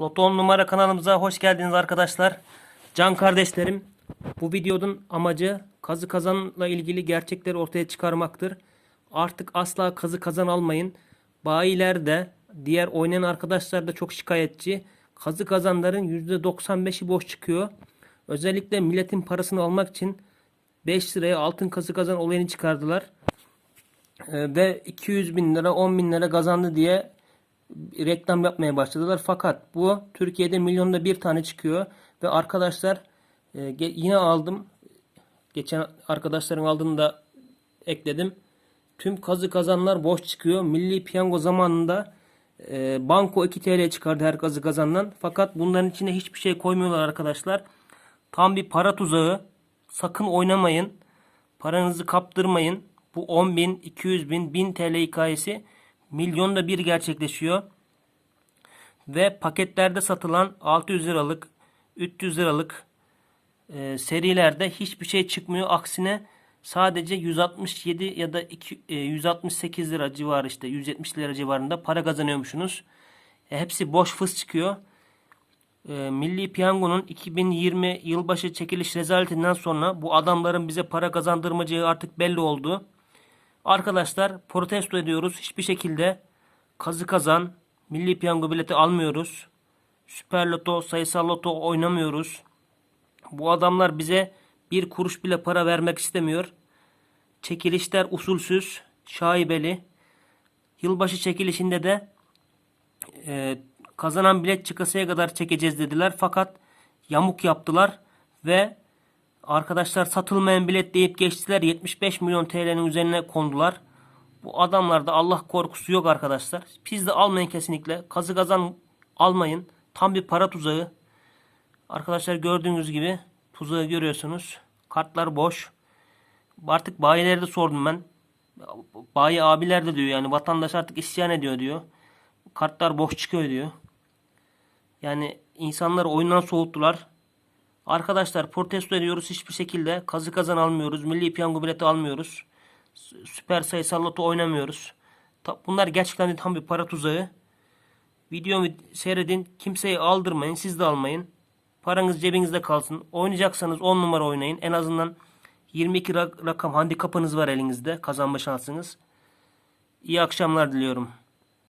Loto 10 numara kanalımıza hoş geldiniz arkadaşlar. Can kardeşlerim, bu videonun amacı kazı kazanla ilgili gerçekleri ortaya çıkarmaktır. Artık asla kazı kazan almayın. Bayiler de diğer oynayan arkadaşlar da çok şikayetçi. Kazı kazanların %95'i boş çıkıyor. Özellikle milletin parasını almak için 5 liraya altın kazı kazan olayını çıkardılar. Ee, ve 200 bin lira 10 bin lira kazandı diye reklam yapmaya başladılar. Fakat bu Türkiye'de milyonda bir tane çıkıyor. Ve arkadaşlar e, yine aldım. Geçen arkadaşların aldığını da ekledim. Tüm kazı kazanlar boş çıkıyor. Milli piyango zamanında e, banko 2 TL çıkardı her kazı kazandan. Fakat bunların içine hiçbir şey koymuyorlar arkadaşlar. Tam bir para tuzağı. Sakın oynamayın. Paranızı kaptırmayın. Bu 10 bin, 200 bin, 1000 TL hikayesi milyonda bir gerçekleşiyor. Ve paketlerde satılan 600 liralık, 300 liralık e, serilerde hiçbir şey çıkmıyor. Aksine sadece 167 ya da iki- e, 168 lira civarı işte 170 lira civarında para kazanıyormuşsunuz. E, hepsi boş fıs çıkıyor. E, Milli Piyango'nun 2020 yılbaşı çekiliş rezaletinden sonra bu adamların bize para kazandırmayacağı artık belli oldu. Arkadaşlar protesto ediyoruz. Hiçbir şekilde kazı kazan, milli piyango bileti almıyoruz. Süper loto, sayısal loto oynamıyoruz. Bu adamlar bize bir kuruş bile para vermek istemiyor. Çekilişler usulsüz, şaibeli. Yılbaşı çekilişinde de e, kazanan bilet çıkasıya kadar çekeceğiz dediler. Fakat yamuk yaptılar ve arkadaşlar satılmayan bilet deyip geçtiler. 75 milyon TL'nin üzerine kondular. Bu adamlarda Allah korkusu yok arkadaşlar. Siz de almayın kesinlikle. Kazı kazan almayın. Tam bir para tuzağı. Arkadaşlar gördüğünüz gibi tuzağı görüyorsunuz. Kartlar boş. Artık bayilere de sordum ben. Bayi abiler de diyor yani vatandaş artık isyan ediyor diyor. Kartlar boş çıkıyor diyor. Yani insanları oyundan soğuttular. Arkadaşlar protesto ediyoruz hiçbir şekilde. Kazı kazan almıyoruz. Milli piyango bileti almıyoruz. Süper sayısal loto oynamıyoruz. Bunlar gerçekten tam bir para tuzağı. Videomu seyredin. Kimseyi aldırmayın. Siz de almayın. Paranız cebinizde kalsın. Oynayacaksanız 10 numara oynayın. En azından 22 ra- rakam handikapınız var elinizde. Kazanma şansınız. İyi akşamlar diliyorum.